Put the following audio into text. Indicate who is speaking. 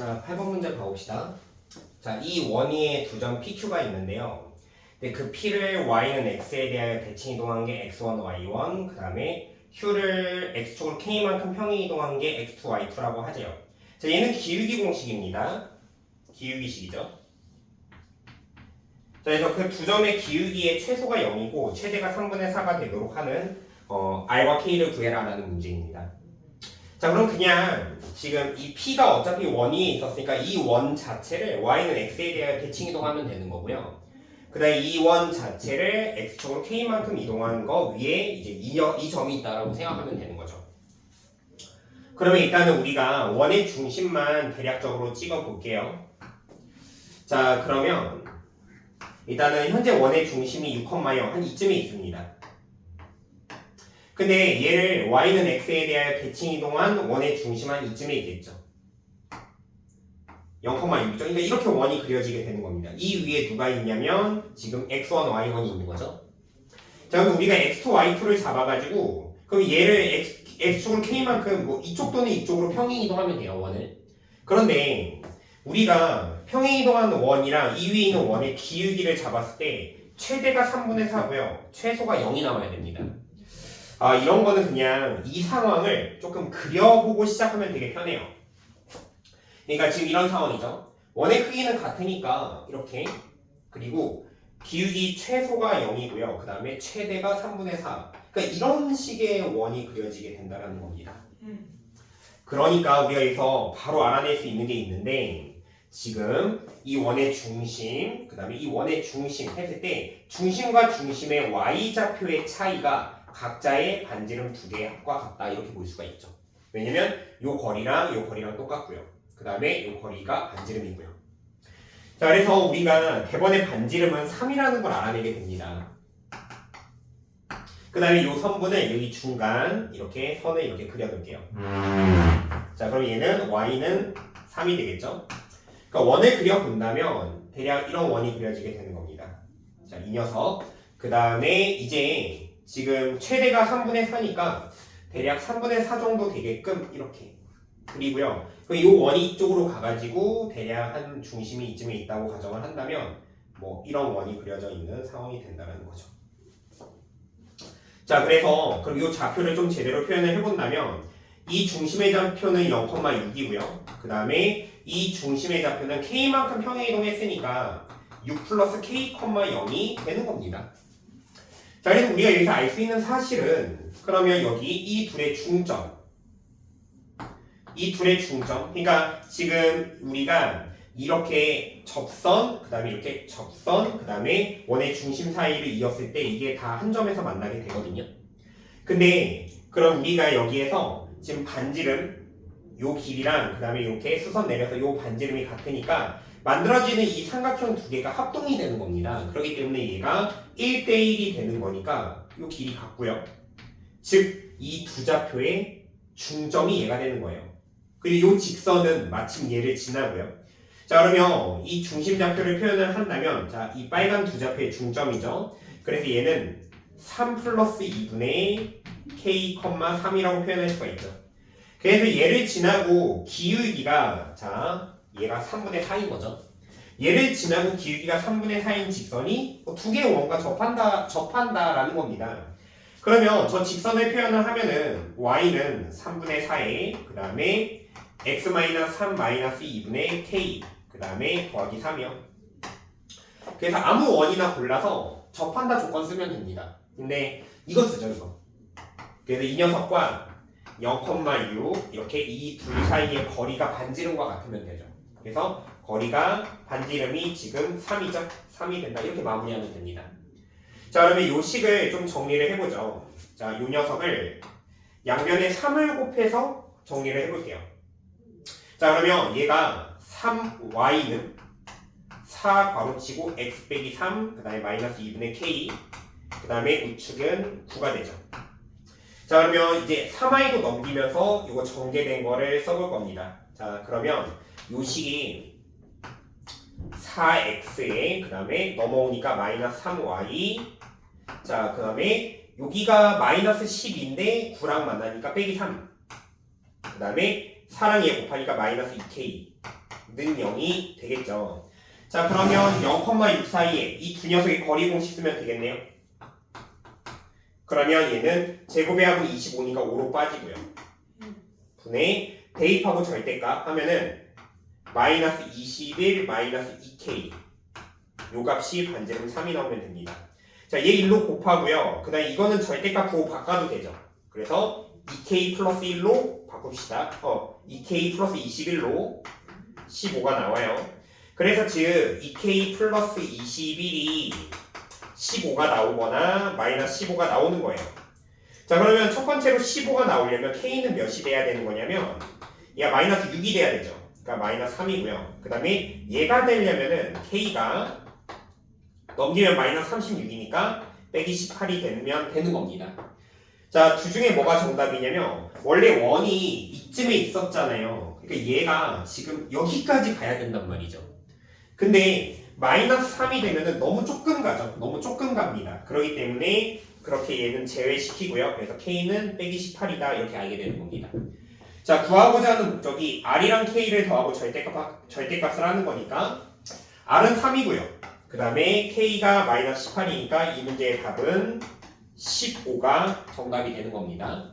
Speaker 1: 자, 8번 문제 가봅시다. 자, 이 원위에 두 점 PQ가 있는데요. 근데 그 P를 Y는 X에 대하여 대칭 이동한 게 X1, Y1, 그 다음에 Q를 X축으로 K만큼 평행 이동한 게 X2, Y2라고 하죠. 자, 얘는 기울기 공식입니다. 기울기식이죠. 자, 그래서 그 두 점의 기울기의 최소가 0이고 최대가 3분의 4가 되도록 하는 어, R과 K를 구해라라는 문제입니다. 자 그럼 그냥 지금 이 P가 어차피 원위에 있었으니까 이 원 자체를 Y는 X에 대하여 대칭 이동하면 되는 거고요. 그 다음에 이 원 자체를 X축으로 K만큼 이동한 거 위에 이제 이, 여- 이 점이 있다라고 생각하면 되는 거죠. 그러면 일단은 우리가 원의 중심만 대략적으로 찍어 볼게요. 자 그러면 일단은 현재 원의 중심이 6,0한 이쯤에 있습니다. 근데 얘를 y는 x에 대하여 대칭 이동한 원의 중심 한 이쯤에 있겠죠. 0,6이죠. 그러니까 이렇게 원이 그려지게 되는 겁니다. 이 위에 누가 있냐면 지금 x1, y1이 있는 거죠. 자 그럼 우리가 x2, y2를 잡아가지고 그럼 얘를 x, x축으로 k만큼 뭐 이쪽 또는 이쪽으로 평행 이동하면 돼요 원을. 그런데 우리가 평행 이동한 원이랑 이 위에 있는 원의 기울기를 잡았을 때 최대가 3분의 4고요. 최소가 0이 나와야 됩니다. 아, 이런 거는 그냥 이 상황을 조금 그려보고 시작하면 되게 편해요. 그러니까 지금 이런 상황이죠. 원의 크기는 같으니까 이렇게 그리고 기울기 최소가 0이고요. 그 다음에 최대가 3분의 4. 그러니까 이런 식의 원이 그려지게 된다는 겁니다. 그러니까 우리가 여기서 바로 알아낼 수 있는 게 있는데 지금 이 원의 중심, 그 다음에 이 원의 중심 했을 때 중심과 중심의 y좌표의 차이가 각자의 반지름 두 개의 합과 같다 이렇게 볼 수가 있죠. 왜냐면 요 거리랑 요 거리랑 똑같고요. 그 다음에 요 거리가 반지름이고요. 자 그래서 우리가 대번의 반지름은 3이라는 걸 알아내게 됩니다. 그 다음에 요 선분을 여기 중간 이렇게 선을 이렇게 그려놓을게요. 자 그럼 얘는 y는 3이 되겠죠? 그러니까 원을 그려본다면 대략 이런 원이 그려지게 되는 겁니다. 자 이 녀석 그 다음에 이제 지금 최대가 3분의 4니까 대략 3분의 4 정도 되게끔 이렇게 그리고요. 이 원이 이쪽으로 가가지고 대략 한 중심이 이쯤에 있다고 가정을 한다면 뭐 이런 원이 그려져 있는 상황이 된다는 거죠. 자 그래서 그럼 이 좌표를 좀 제대로 표현을 해본다면 이 중심의 좌표는 0,6이고요. 그 다음에 이 중심의 좌표는 k만큼 평행 이동했으니까 6 플러스 k, 0이 되는 겁니다. 자, 그래서 우리가 여기서 알 수 있는 사실은 그러면 여기 이 둘의 중점, 이 둘의 중점, 그러니까 지금 우리가 이렇게 접선, 그 다음에 이렇게 접선, 그 다음에 원의 중심 사이를 이었을 때 이게 다 한 점에서 만나게 되거든요. 근데 그럼 우리가 여기에서 지금 반지름 요 길이랑 그 다음에 이렇게 수선 내려서 요 반지름이 같으니까 만들어지는 이 삼각형 두 개가 합동이 되는 겁니다. 그렇기 때문에 얘가 1대1이 되는 거니까 요 길이 같고요. 즉, 이 두 좌표의 중점이 얘가 되는 거예요. 그리고 요 직선은 마침 얘를 지나고요. 자, 그러면 이 중심 좌표를 표현을 한다면, 자, 이 빨간 두 좌표의 중점이죠. 그래서 얘는 3 플러스 2분의 k, 3이라고 표현할 수가 있죠. 그래서 얘를 지나고 기울기가, 자, 얘가 3분의 4인 거죠. 얘를 지나고 기울기가 3분의 4인 직선이 두 개의 원과 접한다, 접한다라는 겁니다. 그러면 저 직선을 표현을 하면은 y는 3분의 4에 그 다음에 x-3 마이너스 2분의 k 그 다음에 더하기 3이요. 그래서 아무 원이나 골라서 접한다 조건 쓰면 됩니다. 근데 이거 쓰죠 이거. 그래서 이 녀석과 0,6 이렇게 이 둘 사이의 거리가 반지름과 같으면 되죠. 그래서 거리가 반지름이 지금 3이죠. 3이 된다. 이렇게 마무리하면 됩니다. 자, 그러면 요 식을 좀 정리를 해보죠. 자, 요 녀석을 양변에 3을 곱해서 정리를 해볼게요. 자, 그러면 얘가 3y는 4 괄호치고 x 빼기 3, 그 다음에 마이너스 2분의 k, 그 다음에 우측은 9가 되죠. 자, 그러면 이제 3i도 넘기면서 이거 전개된 거를 써볼 겁니다. 자, 그러면 요 식이 4x에 그 다음에 넘어오니까 마이너스 3y 자 그 다음에 여기가 마이너스 10인데 9랑 만나니까 빼기 3 그 다음에 4랑 얘 곱하니까 마이너스 2k 는 0이 되겠죠. 자 그러면 0,6 사이에 이 두 녀석의 거리 공식 쓰면 되겠네요. 그러면 얘는 합은 25니까 5로 빠지고요. 분의 대입하고 절대값 하면은 마이너스 21 마이너스 2k 요 값이 반지름 3이 나오면 됩니다. 자, 얘 1로 곱하고요. 그 다음에 이거는 절대값 보고 바꿔도 되죠. 그래서 2k 플러스 1로 바꿉시다. 어, 2k 플러스 21로 15가 나와요. 그래서 즉 2k 플러스 21이 15가 나오거나 마이너스 15가 나오는 거예요. 자 그러면 첫 번째로 15가 나오려면 k는 몇이 돼야 되는 거냐면 얘가 마이너스 6이 돼야 되죠. 그러니까 마이너스 3이고요. 그 다음에 얘가 되려면은 k가 넘기면 마이너스 36이니까 빼기 18이 되면 되는 겁니다. 자, 두 중에 뭐가 정답이냐면 원래 원이 이쯤에 있었잖아요. 그러니까 얘가 지금 여기까지 가야 된단 말이죠. 근데 마이너스 3이 되면은 너무 조금 가죠. 너무 조금 갑니다. 그렇기 때문에 그렇게 얘는 제외시키고요. 그래서 k는 빼기 18이다 이렇게 알게 되는 겁니다. 자, 구하고자 하는 목적이 r이랑 k를 더하고 절대값, 절대값을 하는 거니까 r은 3이고요. 그 다음에 k가 마이너스 18이니까 이 문제의 답은 15가 정답이 되는 겁니다.